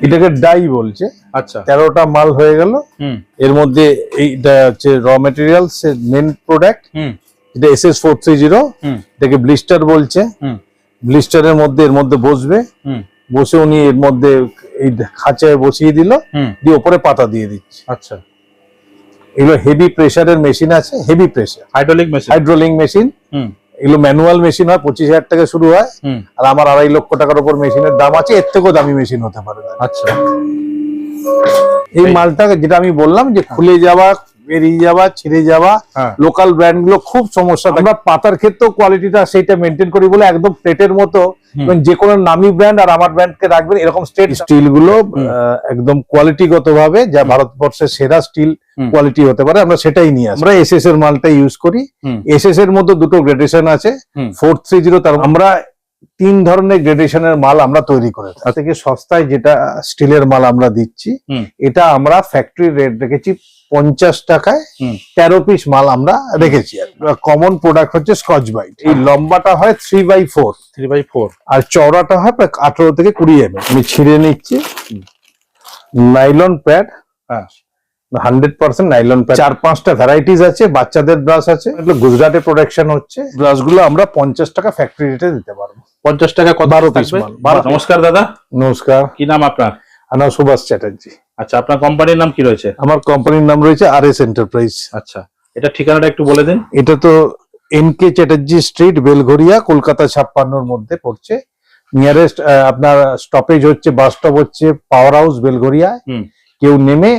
এটাকে ডাই বলছে। আচ্ছা। তেরোটা মাল হয়ে গেল। হুম। এর মধ্যে এইটা হচ্ছে র মেটেরিয়ালস মেন প্রোডাক্ট হুম। এটা S S four three zero হুম। এটাকে ব্লিস্টার বলছে। ব্লিস্টারের মধ্যে এর মধ্যে বসবে। হুম। বসে উনি এর মধ্যে এই খাঁচায় বসিয়ে দিল। দিয়ে ওপরে পাতা দিয়ে দিচ্ছে। আচ্ছা। এগুলো হেভি প্রেশারের মেশিন আছে। Heavy pressure hydraulic machine hydraulic machine হুম। এগুলো ম্যানুয়াল মেশিন হয় পঁচিশ হাজার টাকা শুরু হয়। আর আমার আড়াই লক্ষ টাকার উপর মেশিনের দাম আছে এর থেকেও দামি মেশিন হতে পারে। আচ্ছা। এই মালটা যেটা আমি বললাম যে খুলে যাওয়া বেরিয়ে যাওয়া ছিঁড়ে যাওয়া লোকাল ব্র্যান্ডগুলো খুব সমস্যা। আমরা পাতার ক্ষেত্রেও কোয়ালিটিটা সেইটা মেনটেন করি বলে একদম প্লেটের মতো। যে কোনো নামি ব্র্যান্ড আর আমার ব্র্যান্ডকে রাখবেন এরকম স্টেট স্টিলগুলো একদম কোয়ালিটিগত ভাবে যা ভারতবর্ষের সেরা স্টিল কোয়ালিটি হতে পারে আমরা সেটাই নিয়ে আসি আমরা এসএস এর মালটা ইউজ করি। এসএস এর মধ্যে দুটো গ্রেডেশন আছে। ফোর থ্রি জিরো তার আমরা তিন ধরনের গ্রেডেশনের মাল আমরা তৈরি করে থাকি। থেকে সস্তায় যেটা স্টিলের মাল আমরা দিচ্ছি এটা আমরা ফ্যাক্টরি রেট রেখেছি পঞ্চাশ টাকায় তেরো পিস মাল আমরা রেখেছি। কমন প্রোডাক্ট হচ্ছে স্কচ বাইট এই লম্বাটা হয় three by four three by four আর চওড়াটা হয় প্রায় আঠারো থেকে কুড়ি এম আমি ছিঁড়ে নিচ্ছি। নাইলন প্যাড হ্যাঁ। হান্ড্রেড পার্সেন্ট নাইলন চার পাঁচটা ভ্যারাইটিস আছে বাচ্চাদের ব্রাশ আছে এগুলো গুজরাটে প্রোডাকশন হচ্ছে। ব্রাশগুলো আমরা পঞ্চাশ টাকা ফ্যাক্টরি রেটে দিতে পারব। পঞ্চাশ টাকা কত বারো। নমস্কার দাদা। নমস্কার। কি নাম আপনার? আমার সুভাষ চ্যাটার্জি। আচ্ছা আপনার কোম্পানির নাম কি রয়েছে? আমার কোম্পানির নাম রয়েছে আর এস এন্টারপ্রাইজ আচ্ছা এটা ঠিকানাটা একটু বলে দিন। এটা তো N K Chatterjee street Belgharia Kolkata ছাপ্পান্নর মধ্যে পড়ছে। নিয়ারেস্ট আপনার স্টপেজ হচ্ছে বাস স্টপ হচ্ছে পাওয়ার হাউস বেলঘরিয়া হুম। কেউ নেমে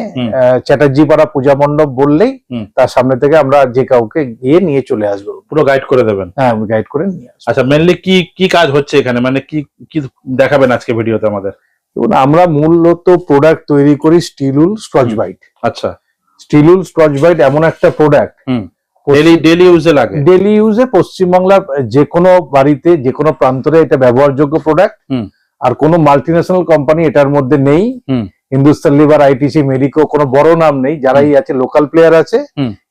চ্যাটার্জি পাড়া পূজা মণ্ডপ বললেই। তার সামনে থেকে আমরা যে কাউকে গিয়ে নিয়ে চলে আসব। পুরো গাইড করে দেবেন? হ্যাঁ গাইড করে নিয়ে আচ্ছা মেনলি কি কি কাজ হচ্ছে এখানে? মানে কি কি দেখাবেন আজকে ভিডিওতে আমাদের? দেখুন আমরা মূলত প্রোডাক্ট তৈরি করি স্টিল উল হুম। বাইট আচ্ছা। স্টিল উল স্কচ বাইট এমন একটা প্রোডাক্ট হুম। ডেলি ডেলি ইউজে লাগে? ডেলি ইউজে পশ্চিমবাংলার যে কোনো বাড়িতে যে কোনো প্রান্তরে এটা ব্যবহারযোগ্য প্রোডাক্ট হুম। আর কোনো মাল্টিন্যাশনাল কোম্পানি এটার মধ্যে নেই। হুম। হিন্দুস্তান লিভার আইটিসি মেরিকো কোনো বড় নাম নেই যারাই আছে লোকাল প্লেয়ার আছে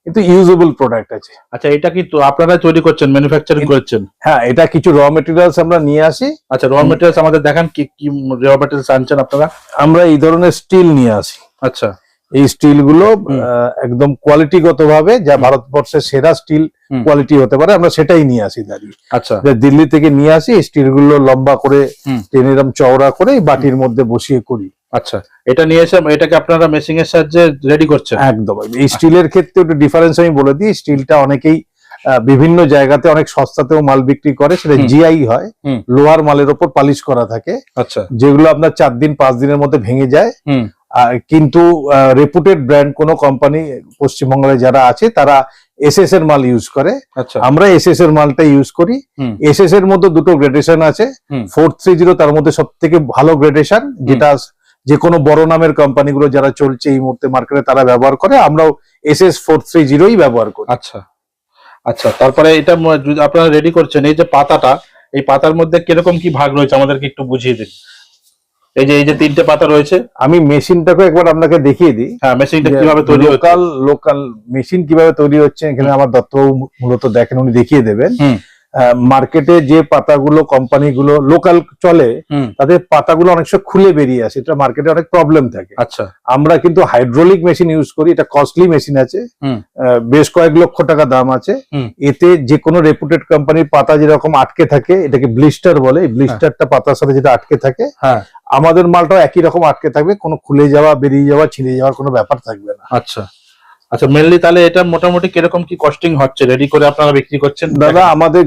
কিন্তু ইউজেবল প্রোডাক্ট আছে। আচ্ছা এটা কি আপনারা তৈরি করছেন ম্যানুফ্যাকচারিং করছেন? হ্যাঁ এটা কিছু র মেটেরিয়ালস আমরা নিয়ে আসি। আচ্ছা র মেটেরিয়ালস আমাদের দেখান কি কি র মেটেরিয়ালস আনছেন আপনারা? আমরা এই ধরনের স্টিল নিয়ে আসি। আচ্ছা। এই স্টিলগুলো একদম কোয়ালিটিগত ভাবে যা ভারতবর্ষের সেরা স্টিল কোয়ালিটি হতে পারে আমরা সেটাই নিয়ে আসি দাঁড়িয়ে আচ্ছা। দিল্লি থেকে নিয়ে আসি স্টিলগুলো লম্বা করে। এরম চওড়া করে বাটির মধ্যে বসিয়ে করি। আচ্ছা এটা নিয়ে এসে এটাকে আপনারা মেশিং এর সাহায্যে রেডি করছেন? একদম। এই স্টিলের ক্ষেত্রে একটু ডিফারেন্স আমি বলে দিই স্টিলটা অনেকেই বিভিন্ন জায়গাতে অনেক সস্তাতেও মাল বিক্রি করে সেটা জিআই হয়। লোহার মালের ওপর পালিশ করা থাকে। আচ্ছা। যেগুলো আপনার চার দিন পাঁচ দিনের মধ্যে ভেঙে যায়। আর কিন্তু রেপুটেড ব্র্যান্ড কোন কোম্পানি পশ্চিমবঙ্গে যারা আছে তারা এসএস এর মাল ইউজ করে। আচ্ছা। আমরা এসএস এর মালটা ইউজ করি। এসএস এর মধ্যে দুটো গ্রেডেশন আছে। ফোর থ্রি জিরো তার মধ্যে সব থেকে ভালো গ্রেডেশন যেটা যে কোনো বড় নামের কোম্পানিগুলো যারা চলছে এই মুহূর্তে মার্কেটে তারা ব্যবহার করে আমরাও এস এস ফোর থ্রি জিরোই ব্যবহার করি। আচ্ছা। আচ্ছা তারপরে এটা আপনারা রেডি করছেন এই যে পাতাটা এই পাতার মধ্যে কীরকম কি ভাগ রয়েছে আমাদেরকে একটু বুঝিয়ে দিন। এই যে এই যে তিনটে পাতা রয়েছে। আমি মেশিনটাকে একবার আপনাকে দেখিয়ে দিই। হ্যাঁ মেশিনটা কীভাবে তৈরি লোকাল লোকাল মেশিন কীভাবে তৈরি হচ্ছে এখানে আমার দত্তবাবু মূলত দেখেন উনি দেখিয়ে দেবেন। হুম। মার্কেটে যে পাতাগুলো কোম্পানিগুলো লোকাল চলে তাদের পাতাগুলো অনেক সময় খুলে বেরিয়ে আসে। এটা মার্কেটে অনেক প্রবলেম থাকে। আচ্ছা। আমরা কিন্তু হাইড্রোলিক মেশিন ইউজ করি এটা কস্টলি মেশিন আছে। বেশ কয়েক লক্ষ টাকা দাম আছে। এতে যে কোনো রেপুটেড কোম্পানির পাতা যেরকম আটকে থাকে এটাকে ব্লিস্টার বলে এই ব্লিস্টারটা পাতার সাথে যেটা আটকে থাকে হ্যাঁ। আমাদের মালটাও একই রকম আটকে থাকবে। কোনো খুলে যাওয়া বেরিয়ে যাওয়া ছিঁড়ে যাওয়ার কোনো ব্যাপার থাকবে না। আচ্ছা। আচ্ছা মেনলি তাহলে এটা মোটামুটি কীরকম কি কস্টিং হচ্ছে? রেডি করে আপনারা বিক্রি করছেন? দাদা আমাদের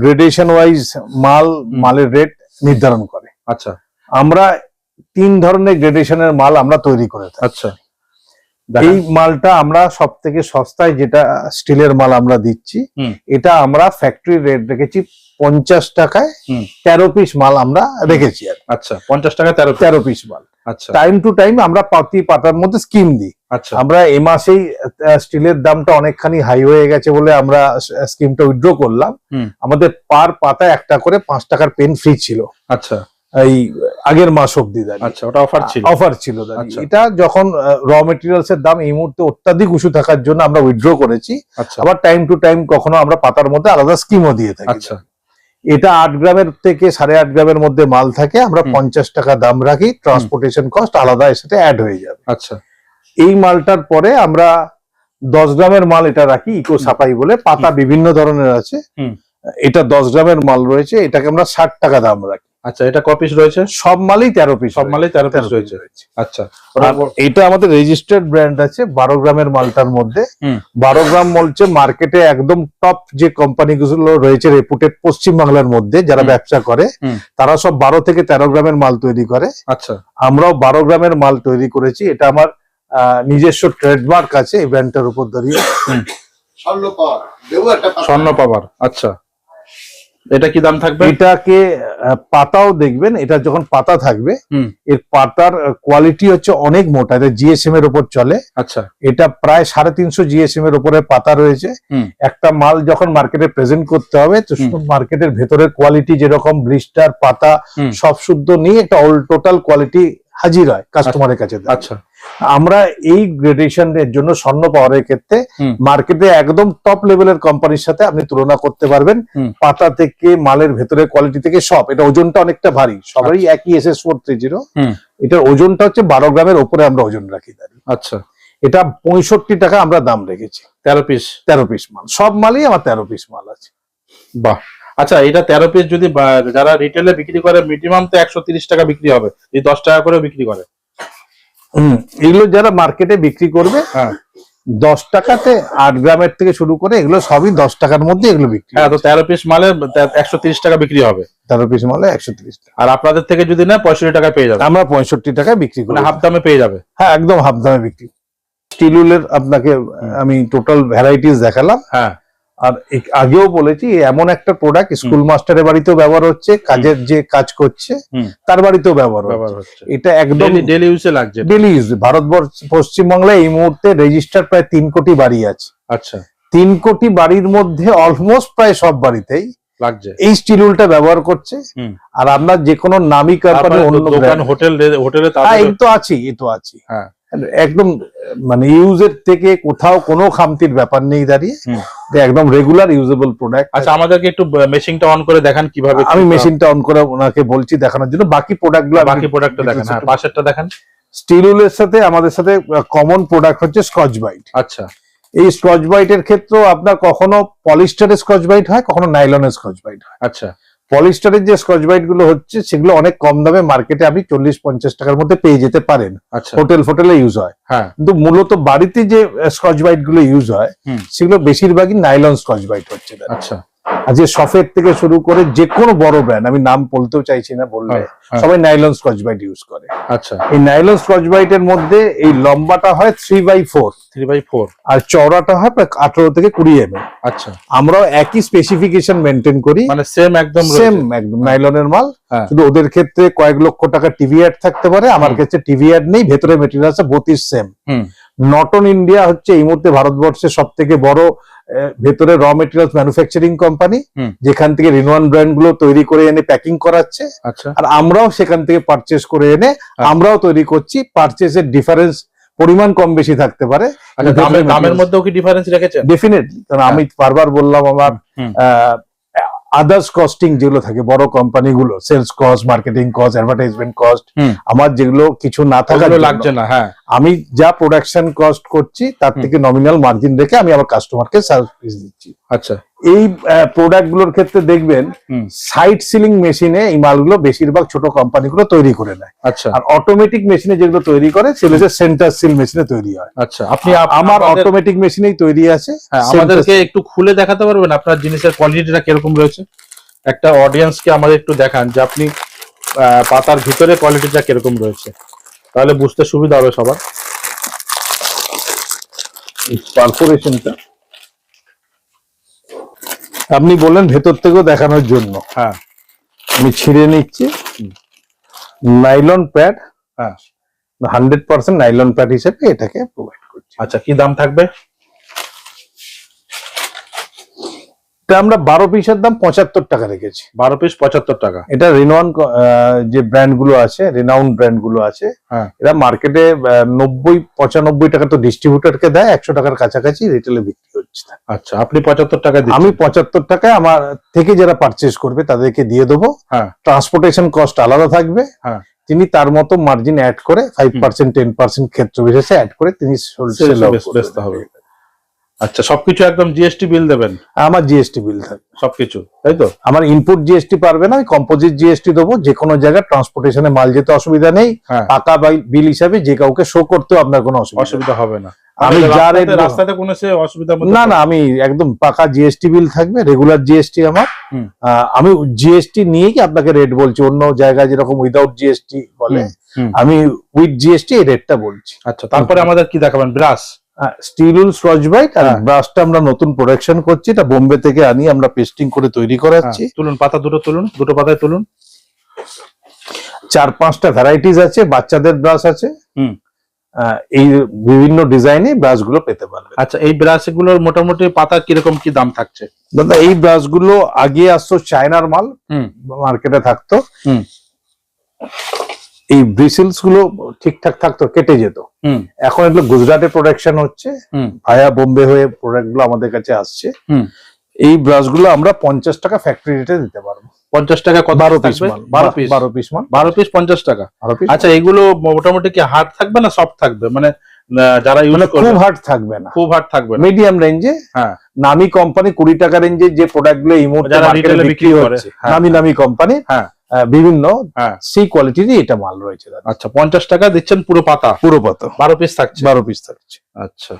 গ্রেডেশন ওয়াইজ মাল মালের রেট নির্ধারণ করে। আচ্ছা। আমরা তিন ধরনের গ্রেডেশনের মাল আমরা তৈরি করে আচ্ছা। এই মালটা আমরা সব থেকে সস্তায় যেটা স্টিলের মাল আমরা দিচ্ছি এটা আমরা ফ্যাক্টরি রেট রেখেছি পঞ্চাশ টাকায় তেরো পিস মাল আমরা রেখেছি আচ্ছা পঞ্চাশ টাকা তেরো তেরো পিস মাল। আচ্ছা। টাইম টু টাইম আমরা পাতি পাতার মধ্যে স্কিম দিই। আচ্ছা। আমরা এ মাসেই স্টিলের দামটা অনেকখানি হাই হয়ে গেছে বলে আমরা স্কিমটা উইথড্র করলাম। আমাদের পার পাতা একটা করে পাঁচ টাকার পেন ফ্রি ছিল। আচ্ছা। এই আগের মাস অব্দি আচ্ছা ওটা অফার ছিল। অফার ছিল আচ্ছা। এটা যখন র মেটেরিয়ালস এর দাম এই মুহূর্তে অত্যাধিক উঁচু থাকার জন্য আমরা উইথড্র করেছি। আচ্ছা। আবার টাইম টু টাইম কখনো আমরা পাতার মধ্যে আলাদা স্কিমও দিয়ে থাকি। আচ্ছা। এটা আট গ্রামের থেকে সাড়ে আট গ্রামের মধ্যে মাল থাকে আমরা পঞ্চাশ টাকা দাম রাখি ট্রান্সপোর্টেশন কস্ট আলাদা এর সাথে অ্যাড হয়ে যাবে। আচ্ছা। এই মালটার পরে আমরা দশ গ্রামের মাল এটা রাখি ইকো সাপাই বলে পাতা বিভিন্ন ধরনের আছে। এটা দশ গ্রামের মাল রয়েছে এটাকে আমরা ষাট টাকা দাম রাখি। আচ্ছা এটা কপিস রয়েছে? সব মালই তেরো পিস সব মালই তেরো পিস রয়েছে। আচ্ছা এটা আমাদের রেজিস্টার্ড ব্র্যান্ড আছে বারো গ্রামের মালটার মধ্যে। বারো গ্রাম বলছে মার্কেটে একদম টপ যে কোম্পানিগুলো রয়েছে রেপুটেড পশ্চিম বাংলার মধ্যে যারা ব্যবসা করে তারা সব বারো থেকে তেরো গ্রামের মাল তৈরি করে। আচ্ছা। আমরাও বারো গ্রামের মাল তৈরি করেছি। এটা আমার আহ, নিজস্ব ট্রেডমার্ক আছে এই ব্র্যান্ডটার উপর দাঁড়িয়ে স্বর্ণ পাওয়ার। স্বর্ণ পাবার আচ্ছা। এটা কি দাম থাকবে? এটাকে পাতাও দেখবেন এটা যখন পাতা থাকবে এর পাতার কোয়ালিটি হচ্ছে অনেক মোটা এটা জিএসএম এর উপর চলে। আচ্ছা। এটা প্রায় সাড়ে তিনশো জিএসএম এর উপরে পাতা রয়েছে। একটা মাল যখন মার্কেটে প্রেজেন্ট করতে হবে তো। মার্কেটের ভেতরের কোয়ালিটি যেরকম ব্লিস্টার পাতা সব শুদ্ধ নিয়ে একটা অল টোটাল কোয়ালিটি হাজির হয় কাস্টমারের কাছে আচ্ছা। আমরা এই গ্রেডেশন এর জন্য স্বর্ণ পাওয়ারের ক্ষেত্রে মার্কেটে একদম টপ লেভেলের কোম্পানির সাথে আপনি তুলনা করতে পারবেন। পাতা থেকে মালের ভেতরে কোয়ালিটি থেকে সব এটা ওজনটা অনেকটা ভারী। সবারই একই S S four three zero. এটার ওজনটা হচ্ছে বারো গ্রামের ওপরে আমরা ওজন রাখি আচ্ছা। এটা পঁয়ষট্টি টাকা আমরা দাম রেখেছি। তেরো পিস তেরো পিস মাল। সব মালই আমার তেরো পিস মাল আছে। বাহ। আচ্ছা এটা তেরো পিস যদি যারা রিটেলে বিক্রি করে মিনিমাম তো একশো তিরিশ টাকা বিক্রি হবে। এই দশ টাকা করে বিক্রি করে। হুম, এগুলো যারা মার্কেটে বিক্রি করবে হ্যাঁ। দশ টাকাতে আট গ্রামের থেকে শুরু করে এগুলো সবই দশ টাকার মধ্যে এগুলো বিক্রি হ্যাঁ তো তেরো পিস মালে একশো তিরিশ টাকা বিক্রি হবে। তেরো পিস মালে একশো তিরিশ টাকা। আর আপনাদের থেকে যদি না পঁয়ষট্টি টাকা পেয়ে যাবে। আমরা পঁয়ষট্টি টাকায় বিক্রি করি। মানে হাফ দামে পেয়ে যাবে। হ্যাঁ একদম হাফ দামে বিক্রি। স্টিলুলের আপনাকে আমি টোটাল ভ্যারাইটিস দেখালাম। হ্যাঁ। আর আগেও বলেছি এমন একটা প্রোডাক্ট স্কুল মাস্টারের বাড়িতেও ব্যবহার হচ্ছে কাজের যে কাজ করছে তার বাড়িতেও ব্যবহার হচ্ছে। এটা একদম ডেলি ইউজে লাগছে। ডেলি ইউজ ভারতবর্ষ পশ্চিমবাংলায় এই মুহূর্তে রেজিস্টার প্রায় তিন কোটি বাড়ি আছে। আচ্ছা। তিন কোটি বাড়ির মধ্যে অলমোস্ট প্রায় সব বাড়িতেই লাগছে। এই স্টিলুলটা ব্যবহার করছে। আর আপনার যে কোনো নামি কোম্পানি অন্য হোটেল হোটেলে হ্যাঁ এই তো আছি এই তো আছি। হ্যাঁ। একদম মানে ইউজের থেকে কোথাও কোনো খামতির ব্যাপার নেই দাঁড়িয়ে। একদম রেগুলার ইউজেবল প্রোডাক্ট আচ্ছা আমাদেরকে একটু মেশিনটা অন করে দেখান কীভাবে আমি মেশিনটা অন করে ওনাকে বলছি দেখানোর জন্য। বাকি প্রোডাক্টগুলো বাকি প্রোডাক্টটা দেখেন হ্যাঁ পাশেরটা স্টিল উলের সাথে আমাদের সাথে কমন প্রোডাক্ট হচ্ছে স্কচ বাইট আচ্ছা। এই স্কচ বাইটের ক্ষেত্রেও আপনার কখনো পলিস্টারের স্কচ বাইট হয় কখনো নাইলনের স্কচ বাইট হয়। আচ্ছা। পলিস্টারের যে স্কচ বাইটগুলো হচ্ছে সেগুলো অনেক কম দামে মার্কেটে আপনি চল্লিশ পঞ্চাশ টাকার মধ্যে পেয়ে যেতে পারেন। আচ্ছা। হোটেল ফোটেলে ইউজ হয়। হ্যাঁ। কিন্তু মূলত বাড়িতে যে স্কচ বাইটগুলো ইউজ হয় সেগুলো বেশিরভাগই নাইলন স্কচ বাইট হচ্ছে। আচ্ছা। যে সফের থেকে শুরু করে যে কোনো বড় ব্র্যান্ড আমি নাম বলতেও চাইছি না বললে হ্যাঁ, হ্যাঁ। সবাই নাইলন স্কচ বাইট ইউজ করে। আচ্ছা। এই নাইলন স্কচ বাইটের মধ্যে এই লম্বাটা হয় three by four three by four আর চওড়াটা হয় প্রায় আঠারো থেকে কুড়ি এম আচ্ছা। আমরাও একই স্পেসিফিকেশন মেনটেন করি। মানে সেম একদম সেম একদম নাইলনের মাল। হ্যাঁ। শুধু ওদের ক্ষেত্রে কয়েক লক্ষ টাকা টিভি অ্যাড থাকতে পারে। আমার। কাছে টিভি অ্যাড নেই ভেতরে মেটেরিয়াল আছে বত্রিশ সেম হুম। নটন ইন্ডিয়া হচ্ছে এই মুহূর্তে ভারতবর্ষের সব থেকে বড় ভেতরে র মেটেরিয়ালস ম্যানুফ্যাকচারিং কোম্পানি। যেখান থেকে রিনোয়ান ব্র্যান্ডগুলো তৈরি করে এনে প্যাকিং করাচ্ছে। আচ্ছা। আর আমরাও সেখান থেকে পারচেস করে এনে হ্যাঁ। আমরাও তৈরি করছি পারচেসের ডিফারেন্স পরিমাণ কম বেশি থাকতে পারে। আচ্ছা দামের দামের মধ্যেও কি ডিফারেন্স রেখেছেন? ডেফিনেটলি কারণ আমি বারবার বললাম আমার। আদার্স কস্টিং যেগুলো থাকে বড় কোম্পানিগুলো sales cost marketing cost advertisement cost আমার যেগুলো কিছু না থাকা লাগছে না হ্যাঁ। আমি যা প্রোডাকশন কস্ট করছি তার থেকে নমিনাল মার্জিন রেখে আমি আমার কাস্টমারকে সার্ভিস দিচ্ছি। আচ্ছা। এই প্রোডাক্টগুলোর ক্ষেত্রে দেখবেন সাইড সিলিং মেশিনে এই মালগুলো বেশিরভাগ ছোট কোম্পানিগুলো তৈরি করে নেয়। আচ্ছা। আর অটোমেটিক মেশিনে যেগুলো তৈরি করে সেগুলো হচ্ছে সেন্টার সিল মেশিনে তৈরি হয়। আচ্ছা আপনি আমার অটোমেটিক মেশিনেই তৈরি আছে হ্যাঁ, আমাদেরকে একটু খুলে দেখাতে পারবেন? আপনার জিনিসের কোয়ালিটিটা কীরকম রয়েছে? একটা অডিয়েন্সকে আমাদের একটু দেখান যে আপনি পাতার ভিতরে কোয়ালিটিটা কীরকম রয়েছে। তাহলে বুঝতে সুবিধা হবে সবার। পারফোরেশনটা আপনি বললেন ভেতর থেকেও দেখানোর জন্য। হ্যাঁ। আমি ছিঁড়ে নিচ্ছি। Nylon pad. হ্যাঁ। হান্ড্রেড পার্সেন্ট নাইলন প্যাড হিসেবে এটাকে প্রোভাইড করছি। আচ্ছা কি দাম থাকবে? এটা আমরা বারো পিসের দাম পঁচাত্তর টাকা রেখেছি। বারো পিস পঁচাত্তর টাকা। এটা রিনন যে ব্র্যান্ডগুলো আছে রিনাউন্ড ব্র্যান্ডগুলো আছে হ্যাঁ। এরা মার্কেটে নব্বই পঁচানব্বই টাকা তো ডিস্ট্রিবিউটরকে দেয় একশো টাকার কাছাকাছি রিটেলে বিক্রি হচ্ছে আচ্ছা আপনি পঁচাত্তর টাকা আমি পঁচাত্তর টাকায় আমার থেকে যারা পারচেস করবে তাদেরকে দিয়ে দেবো। হ্যাঁ। ট্রান্সপোর্টেশন কস্ট আলাদা থাকবে। হ্যাঁ। তিনি তার মতো মার্জিন অ্যাড করে ফাইভ পার্সেন্ট টেন পার্সেন্ট ক্ষেত্র বিশেষে অ্যাড করে তিনি হবে। আচ্ছা সবকিছু একদম জিএসটি বিল দেবেন? আমার জিএসটি বিল থাকবে। সবকিছু তাই তো? আমার ইনপুট জিএসটি পারবে না কম্পোজিট জিএসটি দেবো যে কোনো জায়গায় ট্রান্সপোর্টেশনে মাল যেতে অসুবিধা নেই টাকা পাকা বিল হিসাবে যে কাউকে শো করতেও আপনার কোনো অসুবিধা হবে না। আমি যা রাস্তাতে- কোনো সে অসুবিধা না না আমি একদম পাকা জিএসটি বিল থাকবে রেগুলার জিএসটি আমার। আমি জিএসটি নিয়ে কি আপনাকে রেট বলছি? অন্য জায়গায় যেরকম উইদাউট জিএসটি বলে আমি উইথ জিএসটি এই রেটটা বলছি। আচ্ছা তারপরে আমাদের কি দেখাবেন? ব্রাশ। স্টিল উল ব্রাইট আর হ্যাঁ। ব্রাশটা আমরা নতুন প্রোডাকশন করছি। এটা বোম্বে থেকে আনি আমরা পেস্টিং করে তৈরি করাচ্ছি। তুলুন পাতা দুটো তুলুন দুটো পাতায় তুলুন। চার পাঁচটা ভ্যারাইটিস আছে বাচ্চাদের ব্রাশ আছে। এই বিভিন্ন ডিজাইনে ব্রাশগুলো পেতে পারবেন। আচ্ছা এই ব্রাশগুলোর মোটামুটি পাতা কীরকম কি দাম থাকছে? দাদা এই ব্রাশগুলো আগে আসতো চায়নার মাল মার্কেটে থাকতো। হুম। এই ব্রিসেলসগুলো ঠিকঠাক থাকতো কেটে যেত। এখন এগুলো গুজরাটে প্রোডাকশন হচ্ছে ভায়া বোম্বে হয়ে প্রোডাক্টগুলো আমাদের কাছে আসছে। এই ব্রাশগুলো আমরা পঞ্চাশ টাকা ফ্যাক্টরি রেটে দিতে পারব। পঞ্চাশ টাকা কত বারো পিস মাল বারো পিস বারো পিস মাল। বারো পিস পঞ্চাশ টাকা। আচ্ছা এগুলো মোটামুটি কি হার্ড থাকবে না সফট থাকবে? মানে যারা ইউজ মানে খুব হার্ড থাকবে না। খুব হার্ড থাকবে মিডিয়াম রেঞ্জে হ্যাঁ। নামি কোম্পানি কুড়ি টাকা রেঞ্জে যে প্রোডাক্টগুলো এই মুহূর্তে বিক্রি হচ্ছে। নামি নামি কোম্পানি হ্যাঁ। বিভিন্ন হ্যাঁ। সেই কোয়ালিটিরই এটা মাল রয়েছে দাদা। আচ্ছা পঞ্চাশ টাকা দিচ্ছেন পুরো পাতা? পুরো পাতা। বারো পিস থাকছে? বারো পিস থাকছে। আচ্ছা।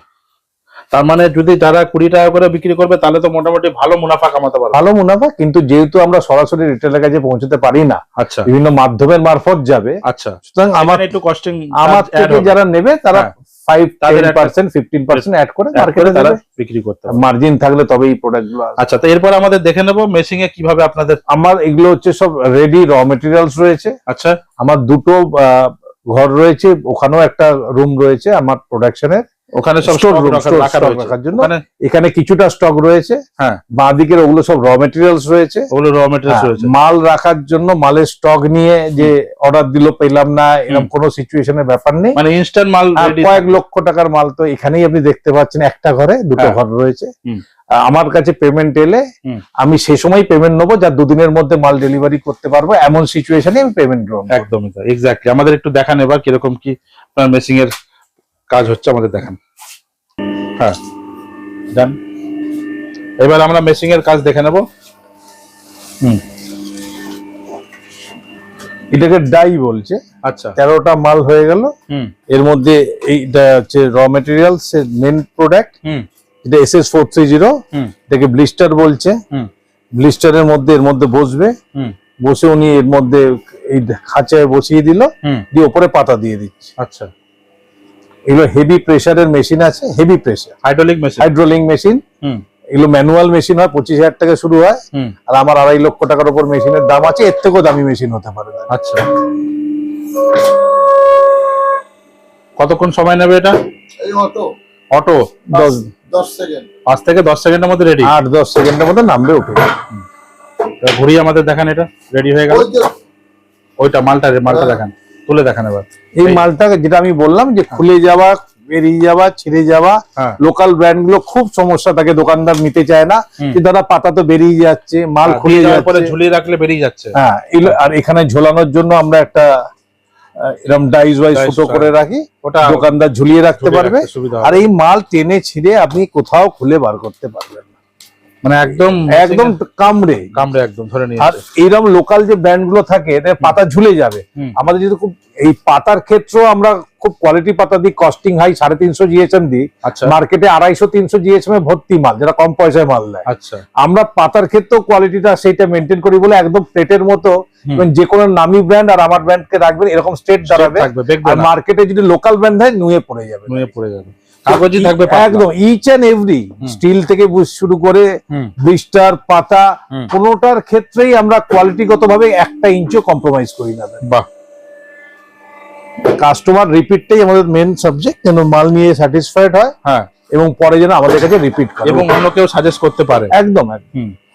তার মানে যদি যারা কুড়ি টাকা করে বিক্রি করবে তাহলে তো মোটামুটি ভালো মুনাফা কামাতে পারবে। ভালো মুনাফা কিন্তু যেহেতু আমরা সরাসরি রিটেলের কাছে পৌঁছতে পারি না আচ্ছা। বিভিন্ন মাধ্যমের মারফত যাবে আচ্ছা। সুতরাং আমার আমার একটু কস্টিং আমার থেকে যারা নেবে তারা হ্যাঁ। ফাইভ তাদের পার্সেন্ট ফিফটিন পার্সেন্ট অ্যাড করে মার্কেটে তারা বিক্রি করতে মার্জিন থাকলে তবে এই প্রোডাক্টগুলো আচ্ছা তো এরপর আমাদের দেখে নেব মেশিং এ কীভাবে আপনাদের আমার এগুলো হচ্ছে সব রেডি র মেটেরিয়ালস রয়েছে। আচ্ছা। আমার দুটো আহ, ঘর রয়েছে ওখানেও একটা রুম রয়েছে আমার প্রোডাকশনের ওখানে সব। রাখার জন্য। এখানে কিছুটা স্টক রয়েছে। হ্যাঁ। বাঁ দিকের ওগুলো সব র মেটেরিয়ালস রয়েছে। ওগুলো র মেটেরিয়ালস হ্যাঁ, রয়েছে। মাল রাখার জন্য মালের স্টক নিয়ে যে অর্ডার দিল পেলাম না এরকম কোনো সিচুয়েশনের ব্যাপার নেই। মানে ইনস্ট্যান্ট মাল কয়েক লক্ষ টাকার মাল তো এখানেই আপনি দেখতে পাচ্ছেন একটা ঘরে দুটো হ্যাঁ। ঘর রয়েছে। আমার কাছে পেমেন্ট এলে আমি সে সময় পেমেন্ট নেব যা দুদিনের মধ্যে মাল ডেলিভারি করতে পারব এমন সিচুয়েশনে আমি পেমেন্ট করব। একদমই তাই এক্স্যাক্টলি আমাদের একটু দেখান এবার কীরকম কি আপনার মেশিং এর কাজ হচ্ছে আমাদের দেখান। হ্যাঁ যান এবার আমরা মেশিং এর কাজ দেখে নেব। হুম। এটাকে ডাই বলছে। আচ্ছা। তেরোটা মাল হয়ে গেল। হুম। এর মধ্যে এইটা হচ্ছে র মেটেরিয়ালস মেন প্রোডাক্ট হুম। এটা S S four three zero হুম। এটাকে ব্লিস্টার বলছে। হুম। ব্লিস্টারের মধ্যে এর মধ্যে বসবে। বসে উনি এর মধ্যে এই খাঁচায় বসিয়ে দিল। দিয়ে ওপরে পাতা দিয়ে দিচ্ছে। আচ্ছা। এগুলো হেভি প্রেসারের মেশিন আছে heavy pressure hydraulic machine hydraulic machine হুম। এগুলো ম্যানুয়াল মেশিন হয় পঁচিশ হাজার টাকা শুরু হয়। আর আমার আড়াই লক্ষ টাকার উপর মেশিনের দাম আছে এর থেকেও দামি মেশিন হতে পারে। আচ্ছা। কতক্ষণ সময় নেবে এটা? এই মতো অটো? দশ। দশ সেকেন্ড পাঁচ থেকে দশ সেকেন্ডের মধ্যে রেডি আট দশ সেকেন্ডের মধ্যে নামবে ওঠে ঘুরিয়ে আমাদের দেখান এটা। রেডি হয়ে গেল? ওইটা মালটা মালটা। দেখান। তুলে দেখান এবার। এই মালটাকে যেটা আমি বললাম যে খুলে যাওয়া বেরিয়ে যাওয়া ছিঁড়ে যাওয়া হ্যাঁ। লোকাল ব্র্যান্ডগুলো খুব সমস্যা থাকে দোকানদার নিতে চায় না। যে দাদা পাতা তো বেরিয়ে যাচ্ছে মাল খুলে যাওয়ার ঝুলিয়ে রাখলে বেরিয়ে যাচ্ছে। হ্যাঁ আর এখানে ঝোলানোর জন্য আমরা একটা আহ, এরকম ডাইস ওয়াইজ Dice করে রাখি ওটা দোকানদার ঝুলিয়ে রাখতে পারবে। আর এই মাল টেনে ছিঁড়ে আপনি কোথাও খুলে বার করতে পারবেন মানে একদম একদম কামড়ে। কামড়ে একদম ধরে নিয়ে আর এইরকম লোকাল যে ব্র্যান্ডগুলো থাকে পাতা ঝুলে যাবে। আমাদের যদি খুব এই পাতার ক্ষেত্রেও আমরা খুব কোয়ালিটি পাতা দিই কস্টিং হাই সাড়ে তিনশো জিএসএম দিই। আচ্ছা। মার্কেটে আড়াইশো তিনশো জিএসএম এ ভর্তি মাল যেটা কম পয়সায় মাল দেয় আচ্ছা। আমরা পাতার ক্ষেত্রেও কোয়ালিটিটা সেইটা মেনটেন করি বলে একদম প্লেটের মতো যে কোনো নামি ব্র্যান্ড আর আমার ব্র্যান্ডকে রাখবেন এরকম স্টেট দাঁড়াবে। আর মার্কেটে যদি লোকাল ব্র্যান্ড হয় নুয়ে পড়ে যাবে। নুয়ে পড়ে যাবে। কাগজই থাকবে। একদম ইচ এন্ড এভরি। স্টিল থেকে শুরু করে হুম। ব্লিস্টার পাতা। কোনোটার ক্ষেত্রেই আমরা কোয়ালিটিগত ভাবে একটা ইঞ্চও কম্প্রোমাইজ করি না বাহ। কাস্টমার রিপিটটাই আমাদের মেন সাবজেক্ট যেন মাল নিয়ে স্যাটিসফাইড হয় হ্যাঁ। এবং পরে যেন আমাদের কাছে রিপিট করে। এবং অন্য কেউ সাজেস্ট করতে পারে। একদম।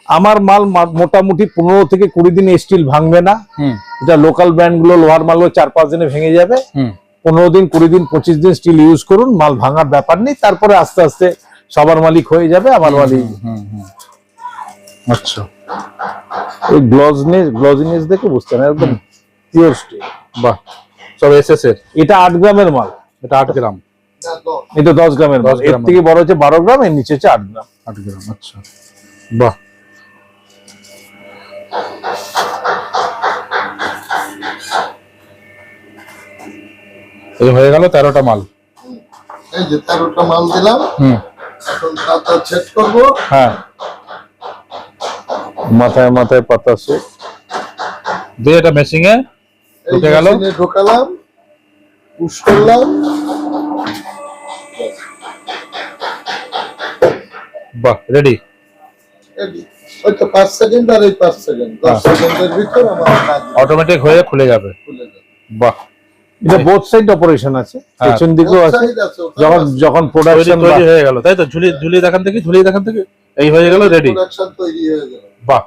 আমার মাল মোটামুটি পনেরো থেকে কুড়ি দিন স্টিল ভাঙবে না। এটা লোকাল ব্র্যান্ডগুলো লোহার মালগুলো চার পাঁচ দিনে ভেঙে যাবে। পনেরো দিন কুড়ি দিন পঁচিশ দিন স্টিল ইউজ করুন মাল ভাঙার ব্যাপার নেই তারপরে আস্তে আস্তে সবার মালিক হয়ে যাবে আমার মালিক হুম হুম আচ্ছা। এই গ্লজনেস গ্লজিনেস দেখে বুঝতে না একদম পিওর স্টিল বাহ সব এসএস এর। এটা আট গ্রামের মাল। এটা আট গ্রাম। এটা দশ গ্রামের মাল। এর থেকে বড় হচ্ছে বারো গ্রাম এর নিচে হচ্ছে আট গ্রাম। আট গ্রাম আচ্ছা। বাহ। এই হয়ে গেল তেরোটা মাল। এই যে তেরোটা মাল দিলাম। হুম। এখন তাতা ছেদ করব। হ্যাঁ। মাথায় মাথায় পাতা সে দিয়ে এটা মেশিং এ ঢুকে গেল? ঢোকালাম। পুশ করলাম। বাহ রেডি ready। হয়তো পাঁচ সেকেন্ড আর এই পাঁচ সেকেন্ড দশ হ্যাঁ। সেকেন্ডের ভিতর আমার অটোমেটিক হয়ে খুলে যাবে। খুলে যাবে। বাহ। এটা বোথ সাইড অপারেশন আছে হ্যাঁ। পেছন দিকেও আছে। যখন যখন প্রোডাকশন তৈরি হয়ে গেল তাই তো? ঝুলি ঝুলি দেখান থেকে ঝুলি দেখান থেকে। এই হয়ে গেল রেডি Production তৈরি হয়ে গেল। বাহ।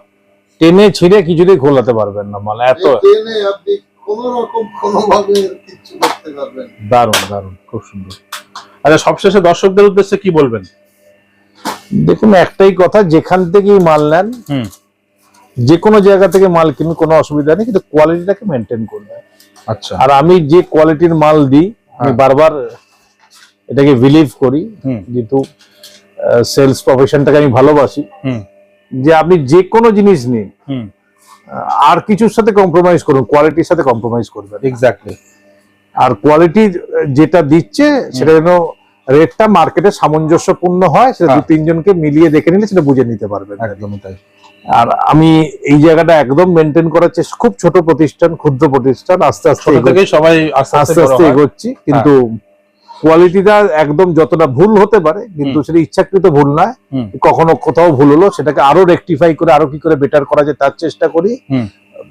টেনে ছিঁড়ে কিছুতেই খোলাতে পারবেন না মাল এত ট্রেনে আপনি কোন রকম কোনোভাবে কিচ্ছু করতে পারবেন দারুণ দারুণ খুব সুন্দর। আচ্ছা সবশেষে দর্শকদের উদ্দেশ্যে কি বলবেন? দেখুন একটাই কথা যেখান থেকেই মাল নেন হুম। যে কোনো জায়গা থেকে মাল কিনুন কোনো অসুবিধা নেই কিন্তু কোয়ালিটিটাকে মেনটেন করবে আচ্ছা। আর আমি যে কোয়ালিটির মাল দিই আমি হ্যাঁ। বারবার এটাকে বিলিভ করি যেহেতু সেলস প্রফেশনটাকে আমি ভালোবাসি। যে আপনি যে কোনো জিনিস নিন আর কিছুর সাথে কম্প্রোমাইজ করুন কোয়ালিটির সাথে কম্প্রোমাইজ করবেন। এক্স্যাক্টলি আর কোয়ালিটি যেটা দিচ্ছে সেটা যেন রেটটা মার্কেটে সামঞ্জস্যপূর্ণ হয় সেটা দু হ্যাঁ। তিনজনকে মিলিয়ে দেখে নিলে সেটা বুঝে নিতে পারবেন। একদমই তাই। আর আমি এই জায়গাটা একদম মেনটেন করার চেষ্টা খুব ছোট প্রতিষ্ঠান ক্ষুদ্র প্রতিষ্ঠান আস্তে আস্তে এগোচ্ছি। সবাই আস্তে আস্তে বড় হয়। এগোচ্ছি। কিন্তু কোয়ালিটিটা একদম যতটা ভুল হতে পারে কিন্তু সেটা ইচ্ছাকৃত ভুল নয়। কখনো কোথাও ভুল হলো সেটাকে আরও রেকটিফাই করে আরও কি করে বেটার করা যায় তার চেষ্টা করি।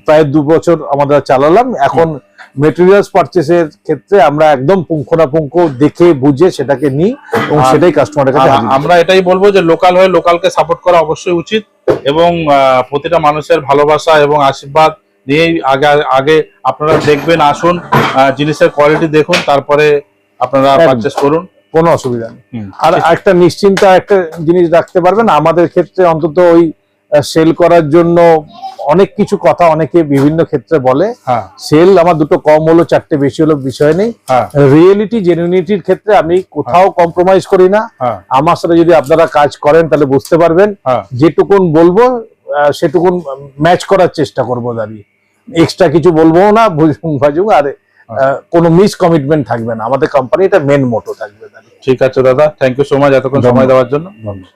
প্রায় দু বছর আমরা চালালাম। এখন মেটেরিয়ালস পারচেসের ক্ষেত্রে আমরা একদম পুঙ্খানুপুঙ্খ দেখে বুঝে সেটাকে নিই এবং সেটাই কাস্টমারের কাছে। আমরা এটাই বলব যে লোকাল হয়ে লোকালকে সাপোর্ট করা অবশ্যই উচিত এবং প্রতিটা মানুষের ভালোবাসা এবং আশীর্বাদ নিয়েই আগে আগে আপনারা দেখবেন আসুন জিনিসের কোয়ালিটি দেখুন তারপরে আপনারা পারচেস করুন। কোনো অসুবিধা নেই। আর একটা নিশ্চিন্তা একটা জিনিস রাখতে পারবেন। আমাদের ক্ষেত্রে অন্তত ওই সেল করার জন্য অনেক কিছু কথা অনেকে বিভিন্ন ক্ষেত্রে বলে। হ্যাঁ। সেল আমার দুটো কম হলো চারটে বেশি হলো বিষয় নেই। হ্যাঁ। রিয়েলিটি জেনুইনিটির ক্ষেত্রে আমি কোথাও কম্প্রোমাইজ করি না। হ্যাঁ। আমার সাথে যদি আপনারা কাজ করেন তাহলে বুঝতে পারবেন হ্যাঁ। যেটুকুন বলব সেটুকুন ম্যাচ করার চেষ্টা করব দাঁড়িয়ে। এক্সট্রা কিছু বলব না বুঝুং ভাজুং আর কোনো মিস কমিটমেন্ট থাকবে না। আমাদের কোম্পানি এটা মেন মোটো থাকবে ঠিক আছে দাদা থ্যাংক ইউ সো মাচ এতক্ষণ সময় দেওয়ার জন্য। ধন্যবাদ।